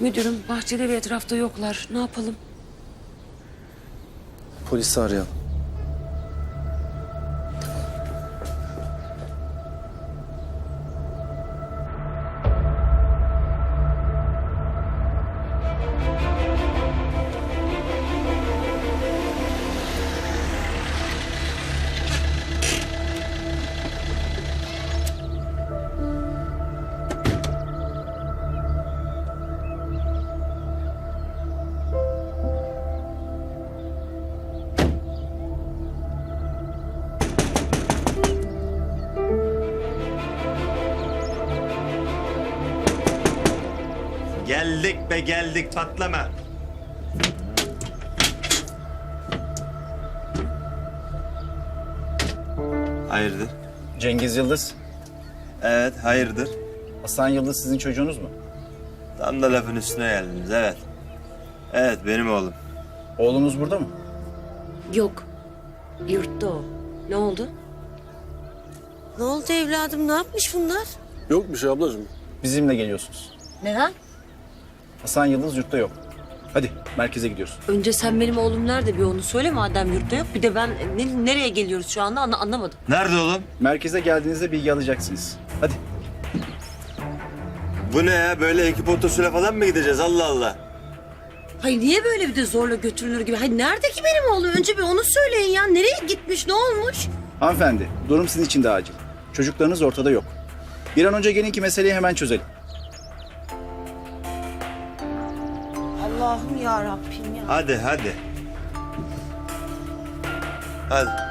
Müdürüm bahçede ve etrafta yoklar. Ne yapalım? Polisi arayalım. Patlama. Hayırdır? Cengiz Yıldız. Evet hayırdır. Hasan Yıldız sizin çocuğunuz mu? Tam da lafın üstüne geldiniz evet. Evet benim oğlum. Oğlunuz burada mı? Yok. Yurtta o. Ne oldu? Ne oldu evladım? Ne yapmış bunlar? Yok bir şey ablacığım. Bizimle geliyorsunuz. Neden? Hasan Yıldız yurtta yok. Hadi merkeze gidiyoruz. Önce sen benim oğlum nerede bir onu söyle madem yurtta yok. Bir de ben ne- nereye geliyoruz şu anda anla- anlamadım. Nerede oğlum? Merkeze geldiğinizde bilgi alacaksınız. Hadi. Bu ne ya böyle ekip otosuyla falan mı gideceğiz Allah Allah. Hayır niye böyle bir de zorla götürülür gibi? Hayır nerede ki benim oğlum? Önce bir onu söyleyin ya. Nereye gitmiş? Ne olmuş? Hanımefendi, durum sizin için de acil. Çocuklarınız ortada yok. Bir an önce gelin ki meseleyi hemen çözelim. Allah'ım ya Rabbim ya. Hadi hadi. Hadi.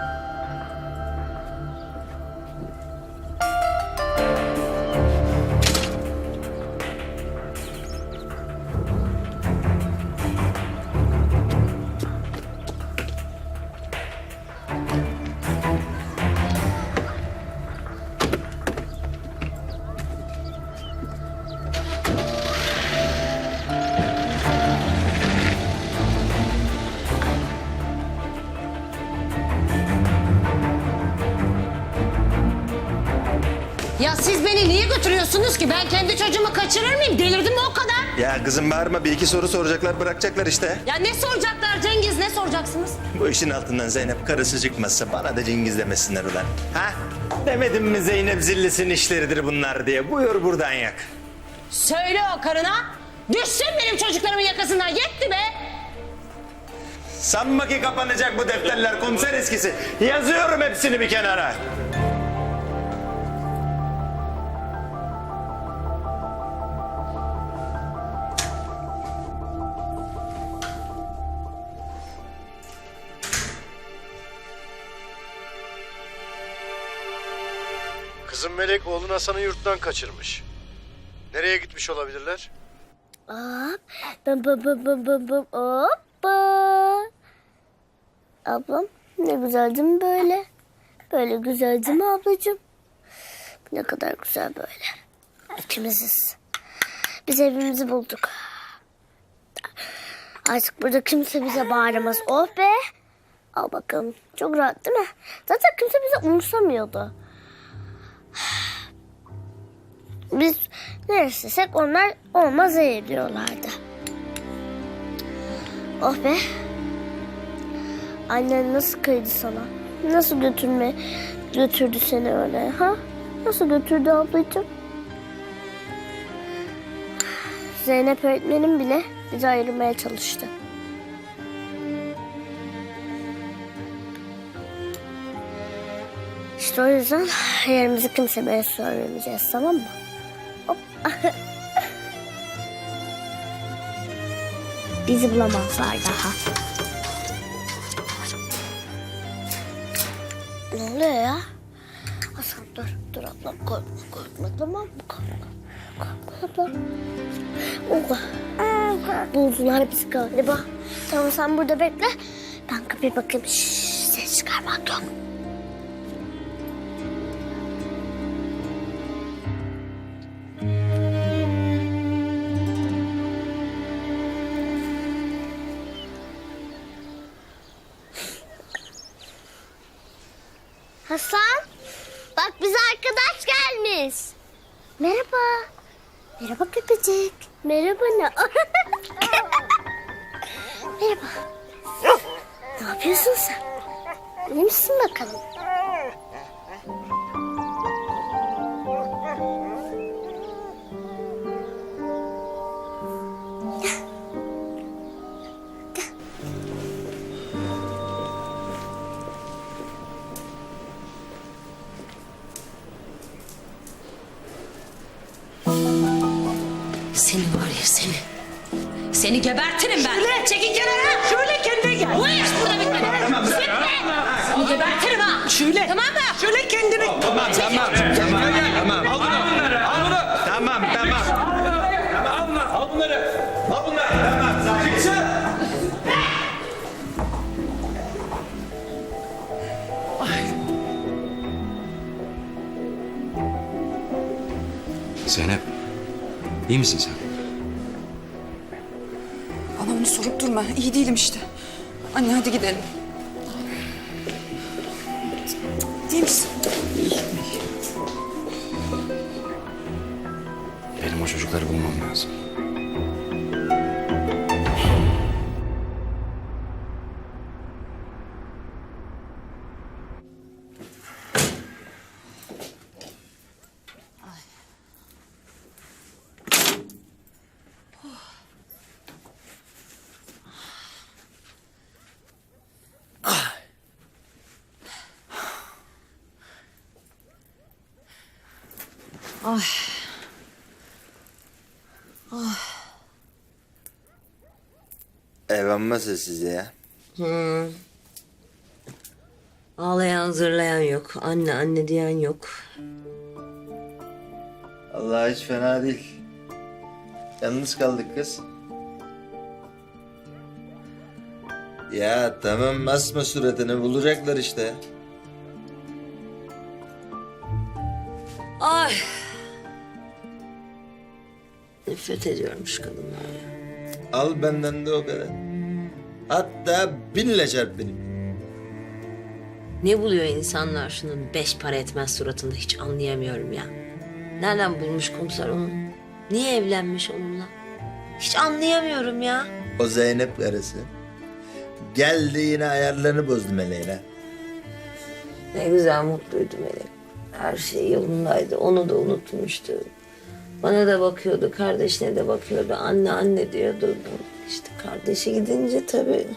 Ki? Ben kendi çocuğumu kaçırır mıyım? Delirdim mi o kadar? Ya kızım bağırma bir iki soru soracaklar bırakacaklar işte. Ya ne soracaklar Cengiz? Ne soracaksınız? Bu işin altından Zeynep karısı çıkmazsa bana da Cengiz demesinler ulan. Ha? Demedim mi Zeynep zillisin işleridir bunlar diye. Buyur buradan yak. Söyle o karına. Düşsün benim çocuklarımın yakasından. Yetti be. Sanma ki kapanacak bu defterler komiser eskisi. Yazıyorum hepsini bir kenara. Kızım Melek oğlun Hasan'ı yurttan kaçırmış. Nereye gitmiş olabilirler? Hop. Bım bım bım bım bım bım hoppa. Ablam ne güzel değil mi böyle? Böyle güzel değil ablacığım? Ne kadar güzel böyle. İkimiziz. Biz evimizi bulduk. Artık burada kimse bize bağıramaz. Oh be. Al bakalım. Çok rahat değil mi? Zaten kimse bizi umursamıyordu. Biz ne istesek onlar olmaz diyorlardı. Oh be. Annen nasıl kıydı sana? Nasıl götürme götürdü seni öyle ha? Nasıl götürdü ablacığım? Zeynep öğretmenim bile bizi ayırmaya çalıştı. İşte o yüzden yerimizi kimseye söylemeyeceğiz tamam mı? Bizi bulamazlar daha. Ne oluyor ya? Hasan dur, dur ablam korkma, korkma tamam mı? Korkma, korkma ablam. Oha. Buldular bizi galiba. Tamam sen burada bekle. Ben kapıya bakayım. Şşş, ses çıkarmak yok. Yapıyorsun sen? İyi misin bakalım? Seni var ya seni. Seni gebertirim ben. Zeynep, iyi misin sen? Bana onu sorup durma. İyi değilim işte. Anne hadi gidelim. Değil misin? Benim o çocukları bulmam lazım. Ev amma sessiz ya. Ağlayan zırlayan yok. Anne anne diyen yok. Allah hiç fena değil. Yalnız kaldık kız. Ya tamam asma suratını bulacaklar işte. Ay. Nefret ediyorum şu kadından ya. Al benden de o kadar. Hatta binle çarp benim. Ne buluyor insanlar şunun beş para etmez suratında hiç anlayamıyorum ya. Nereden bulmuş komiser onu? Niye evlenmiş onunla? Hiç anlayamıyorum ya. O Zeynep karısı. Geldi yine ayarlarını bozdu meleğine. Ne güzel mutluydu Melek. Her şey yolundaydı. Onu da unutmuştu. Bana da bakıyordu, kardeşine de bakıyordu. Anne anne diyordu. İşte kardeşi gidince tabii.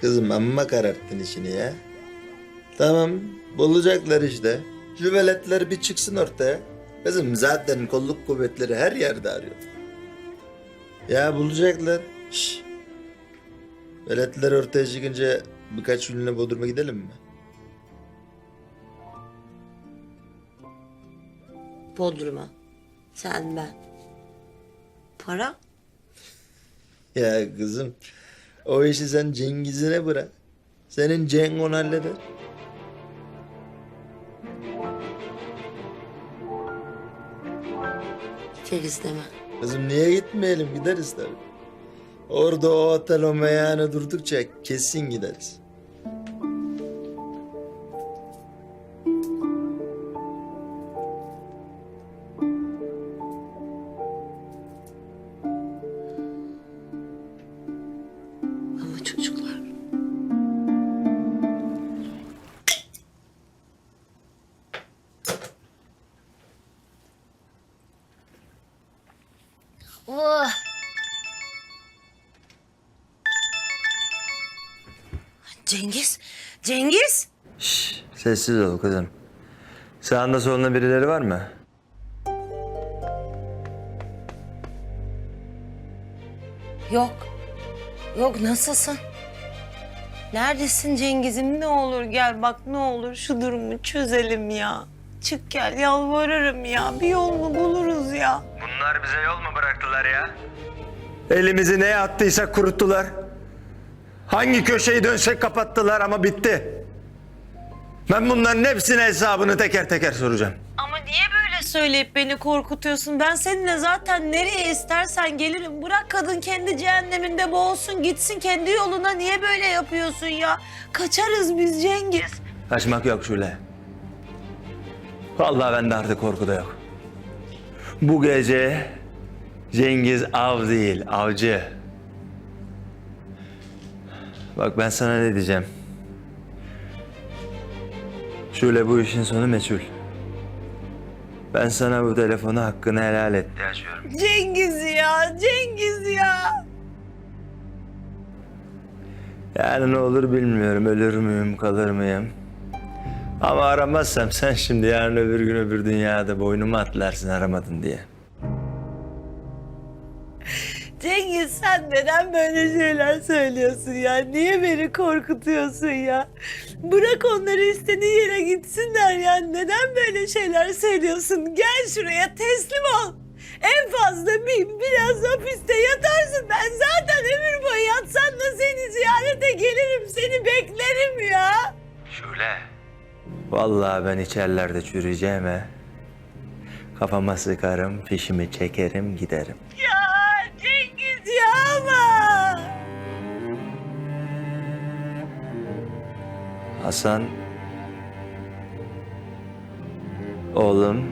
Kızım amma kararttın işini ya. Tamam bulacaklar işte. Şu veletler bir çıksın ortaya. Kızım zaten kolluk kuvvetleri her yerde arıyor. Ya bulacaklar. Şş. Veletler ortaya çıkınca birkaç günlüğüne Bodrum'a gidelim mi? Bodrum'a. Sen ben. Para? Ya kızım o işi sen Cengiz'ine bırak. Senin Cenk onu halleder. Gideriz deme. Kızım niye gitmeyelim gideriz tabii. Orada o otel o meyhane durdukça kesin gideriz. Sessiz ol kızım. Sağında solunda birileri var mı? Yok. Yok nasılsın? Neredesin Cengiz'im? Ne olur gel bak ne olur şu durumu çözelim ya. Çık gel yalvarırım ya. Bir yolunu buluruz ya. Bunlar bize yol mu bıraktılar ya? Elimizi neye attıysak kuruttular. Hangi köşeyi dönsek kapattılar ama bitti. Ben bunların hepsine hesabını teker teker soracağım. Ama niye böyle söyleyip beni korkutuyorsun? Ben seninle zaten nereye istersen gelirim. Bırak kadın kendi cehenneminde boğulsun gitsin kendi yoluna. Niye böyle yapıyorsun ya? Kaçarız biz Cengiz. Kaçmak yok Şule. Vallahi bende artık korku da yok. Bu gece Cengiz av değil, avcı. Bak ben sana ne diyeceğim. Şule bu işin sonu meçhul. Ben sana bu telefonu hakkını helal et diye açıyorum. Cengiz ya, Cengiz ya. Yani ne olur bilmiyorum. Ölür müyüm, kalır mıyım? Ama aramazsam sen şimdi yarın öbür gün öbür dünyada boynumu atlarsın aramadın diye. Sen neden böyle şeyler söylüyorsun ya? Niye beni korkutuyorsun ya? Bırak onları istediği yere gitsinler ya. Neden böyle şeyler söylüyorsun? Gel şuraya teslim ol. En fazla bir biraz hapiste yatarsın. Ben zaten ömür boyu yatsam da seni ziyarete gelirim. Seni beklerim ya. Şule. Vallahi ben içerlerde çürüyeceğime kafama sıkarım, fişimi çekerim, giderim. Ya Hasan oğlum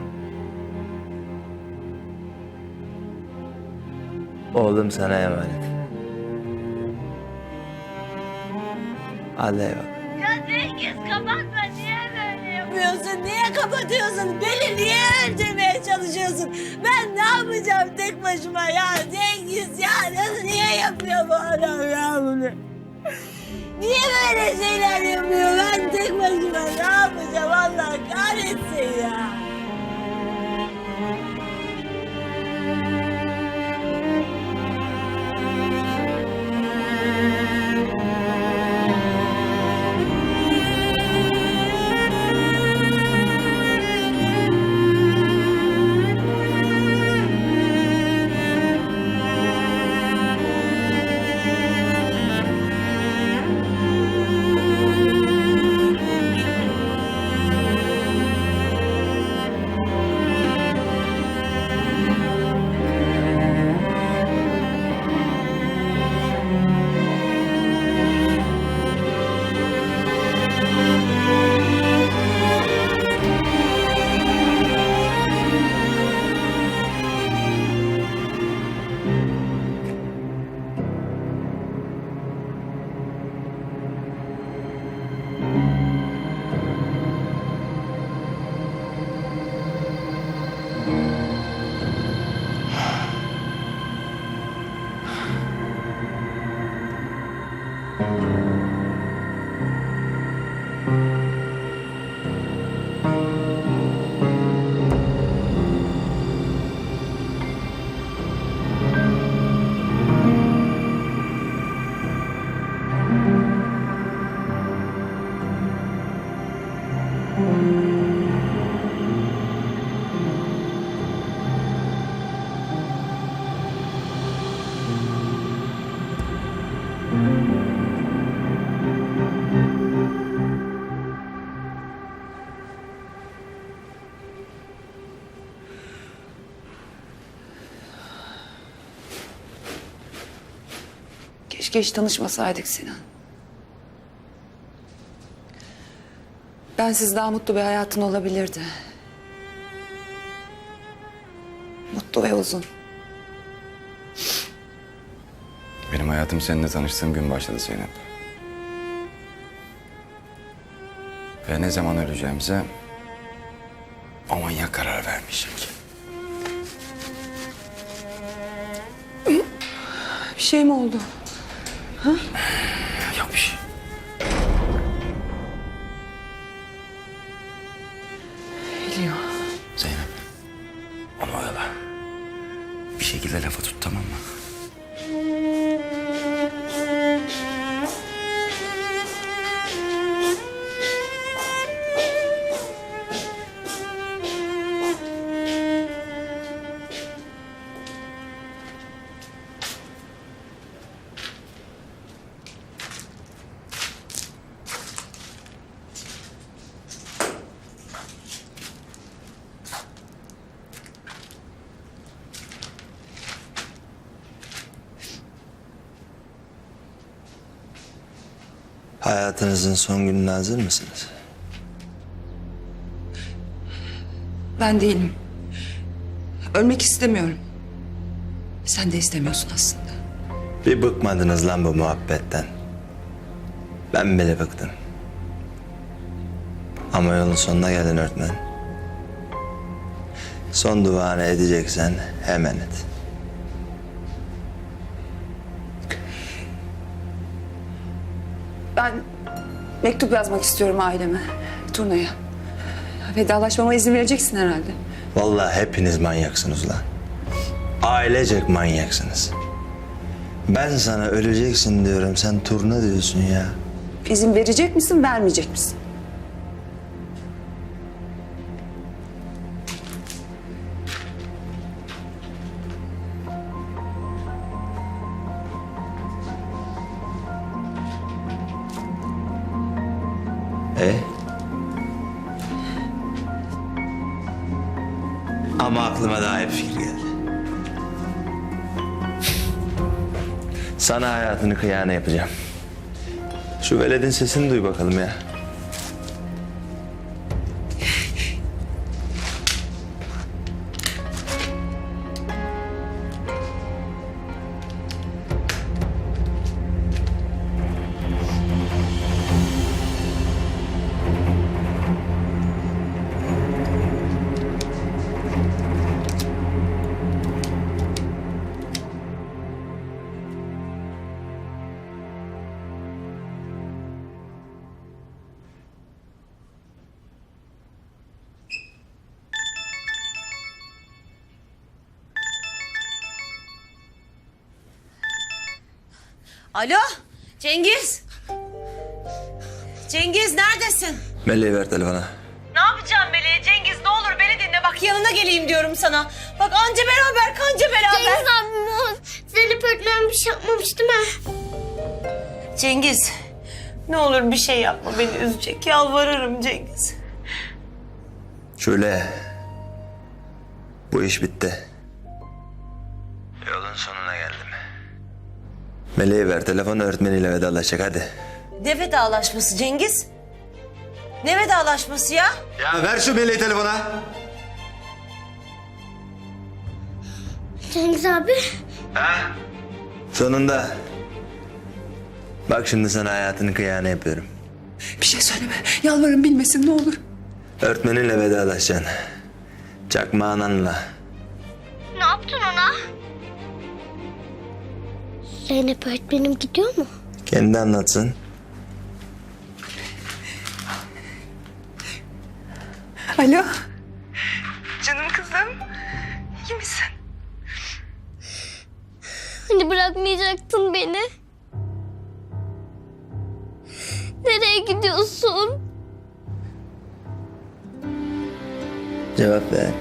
oğlum sana emanet. Hadi eyvallah. Ya Cengiz kapatma niye böyle yapıyorsun? Niye kapatıyorsun? Beni niye öldürmeye çalışıyorsun? Ben ne yapacağım tek başıma ya? Cengiz ya niye yapıyor bu adam ya bunu? Niye böyle şeyler yapıyor? Ben tek başıma ne yapacağım? Allah kahretsin ya. Keşke hiç tanışmasaydık Sinan. Bensiz daha mutlu bir hayatın olabilirdi. Mutlu ve uzun. Benim hayatım seninle tanıştığım gün başladı Zeynep. Ve ne zaman öleceğimize o manyak karar vermeyecek. Bir şey mi oldu? Yok Hayatınızın son gününe hazır mısınız? Ben değilim. Ölmek istemiyorum. Sen de istemiyorsun aslında. Bir bıkmadınız lan bu muhabbetten. Ben bile bıktım. Ama yolun sonuna geldin öğretmen. Son duanı edeceksen hemen et. Ben mektup yazmak istiyorum aileme. Turnaya. Vedalaşmama izin vereceksin herhalde. Vallahi hepiniz manyaksınız lan. Ailecek manyaksınız. Ben sana öleceksin diyorum, sen turna diyorsun ya. İzin verecek misin, vermeyecek misin? Sana hayatını kıyana yapacağım. Şu veledin sesini duy bakalım ya. Meleği ver telefona. Ne yapacağım Meleğe? Cengiz ne olur beni dinle. Bak yanına geleyim diyorum sana. Bak anca beraber kanca beraber. Cengiz abim Zeynep öğretmen bir şey yapmamış değil mi? Cengiz ne olur bir şey yapma beni üzecek. Yalvarırım Cengiz. Şöyle. Bu iş bitti. Yolun sonuna geldim. Meleği ver telefon öğretmeniyle vedalaşacak hadi. Ne vedalaşması Cengiz? Ne vedalaşması ya? Ya ver şu meleği telefona. Cengiz abi. Sonunda. Bak şimdi sana hayatını kıyana yapıyorum. Bir şey söyleme. Yalvarırım bilmesin ne olur. Öğretmeninle vedalaşacaksın. Çakma ananla. Ne yaptın ona? Zeynep öğretmenim gidiyor mu? Kendi anlatsın. Alo. Canım kızım. İyi misin? Hani bırakmayacaktın beni? Nereye gidiyorsun? Cevap ver.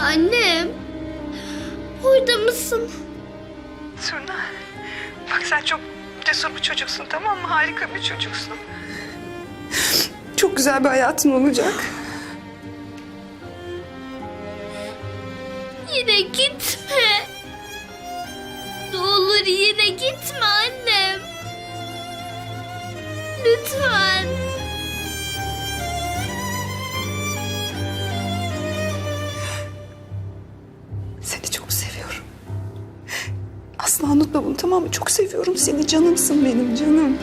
Annem. Orada mısın? Çocuksun tamam mı? Harika bir çocuksun. Çok güzel bir hayatın olacak. Yine gitme. Ne olur yine gitme annem. Lütfen. Bunu tamam mı? Çok seviyorum seni. Canımsın benim canım.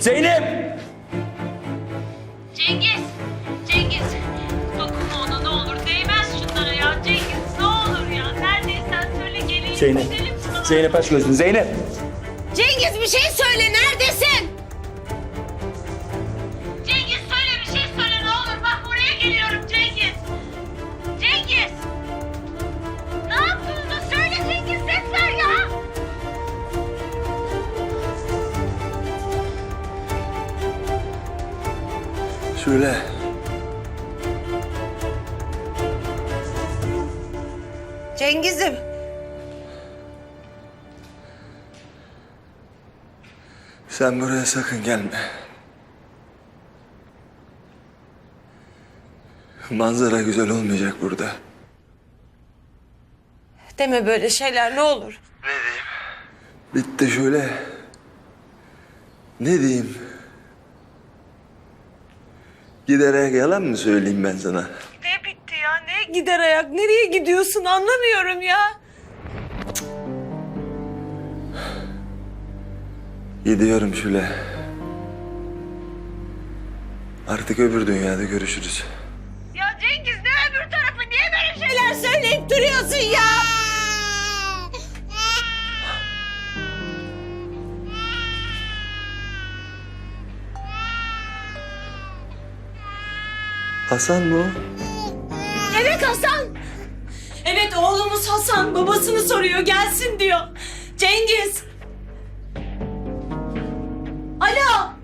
Zeynep! Cengiz. Cengiz. Dokunma ona ne olur. Değmez şunlara ya. Cengiz ne olur ya. Neredeysen söyle geleyim. Zeynep. Zeynep aç gözünü. Zeynep! Sen buraya sakın gelme. Manzara güzel olmayacak burada. Deme böyle şeyler ne olur. Bitti şöyle. Ne diyeyim? Giderek yalan mı söyleyeyim ben sana? Ne bitti ya? Ne gider ayak? Nereye gidiyorsun anlamıyorum ya. Gidiyorum şöyle. Artık öbür dünyada görüşürüz. Ya Cengiz ne öbür tarafı? Niye böyle şeyler söyleyip duruyorsun ya? Hasan mı o? Evet Hasan. Evet oğlumuz Hasan babasını soruyor gelsin diyor. Cengiz. Alo.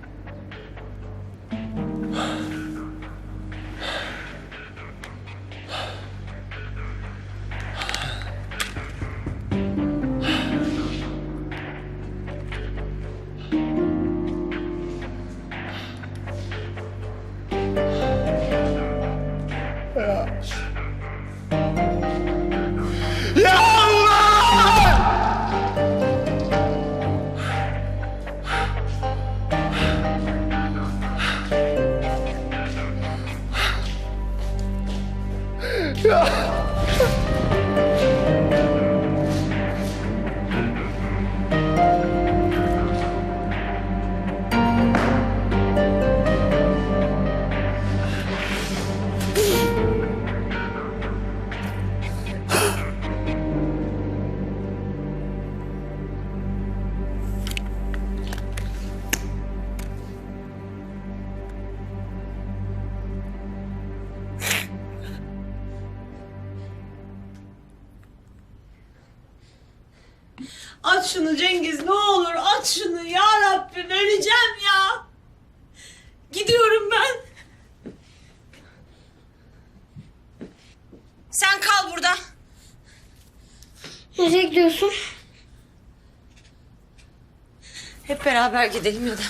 Beraber gidelim ya da.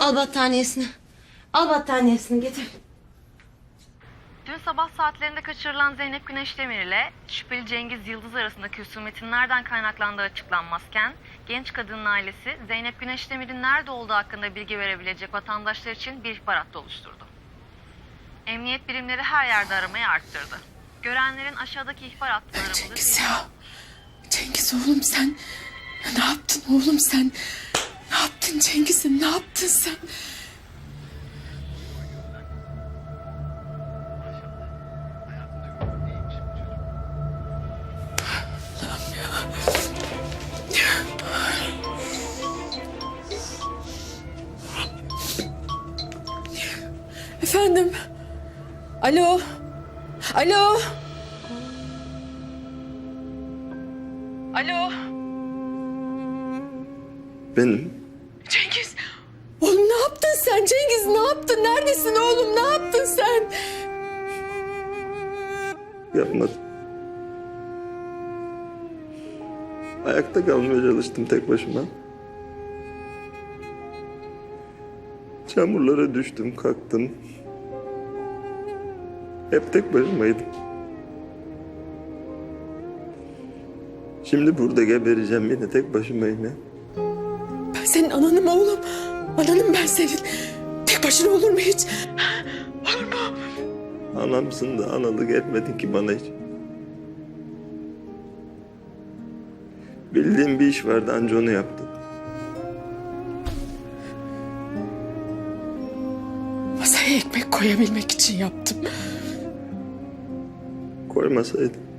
Al battaniyesini. Al battaniyesini getir. Dün sabah saatlerinde kaçırılan Zeynep Güneşdemir ile şüpheli Cengiz Yıldız arasındaki husumetin nereden kaynaklandığı açıklanmazken genç kadının ailesi Zeynep Güneşdemir'in nerede olduğu hakkında bilgi verebilecek vatandaşlar için bir ihbar hattı oluşturdu. Emniyet birimleri her yerde aramayı arttırdı. Görenlerin aşağıdaki ihbar. Cengiz ya. Cengiz oğlum sen. Ne yaptın oğlum sen? Ne yaptın Cengiz'im ne yaptın sen? Alo. Benim. Cengiz. Oğlum ne yaptın sen Cengiz ne yaptın? Neredesin oğlum ne yaptın sen? Yapmadım. Ayakta kalmaya çalıştım tek başıma. Çamurlara düştüm, kalktım. Hep tek başımaydım. Şimdi burada gebereceğim yine tek başımayım ya. Ben senin ananım oğlum. Ananım ben senin. Tek başına olur mu hiç? Olur mu? Anamsın da analık etmedin ki bana hiç. Bildiğim bir iş vardı anca onu yaptım. Masaya ekmek koyabilmek için yaptım. Koymasaydım.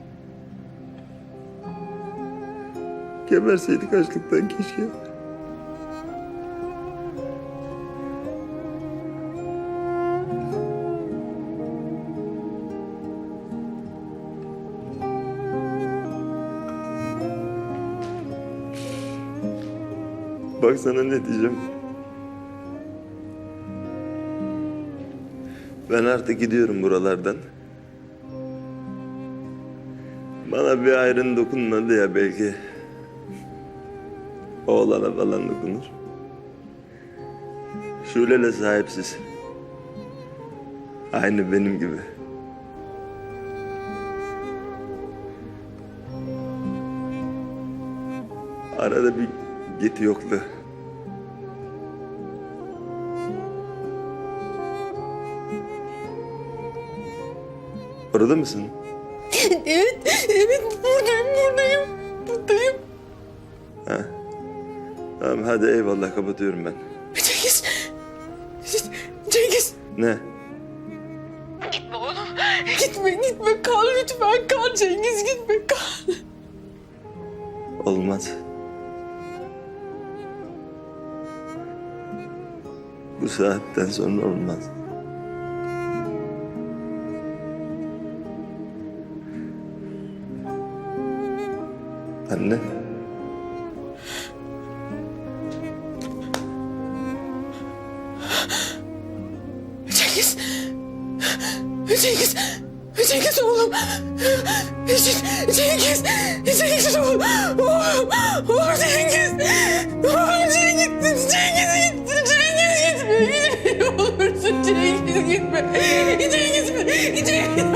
Geberseydik açlıktan keşke. Bak sana ne diyeceğim. Ben artık gidiyorum buralardan. Bana bir ayrın dokunmadı ya belki. Oğlana falan dokunur. Şule'le sahipsiz. Aynı benim gibi. Arada bir git yoktu. Orada mısın? Evet, evet Tamam hadi eyvallah kapatıyorum ben. Cengiz, Cengiz Ne? gitme oğlum. Gitme, gitme kal lütfen kal Cengiz gitme kal. Olmaz. Bu saatten sonra olmaz. Cengiz. Cengiz oğlum. Cengiz. Cengiz oğlum. Oğlum. Oğlum Cengiz. Oğlum Cengiz. Cengiz gitti. Cengiz gitme. Gitme. Ne olursun Cengiz gitme. Cengiz. Cengiz.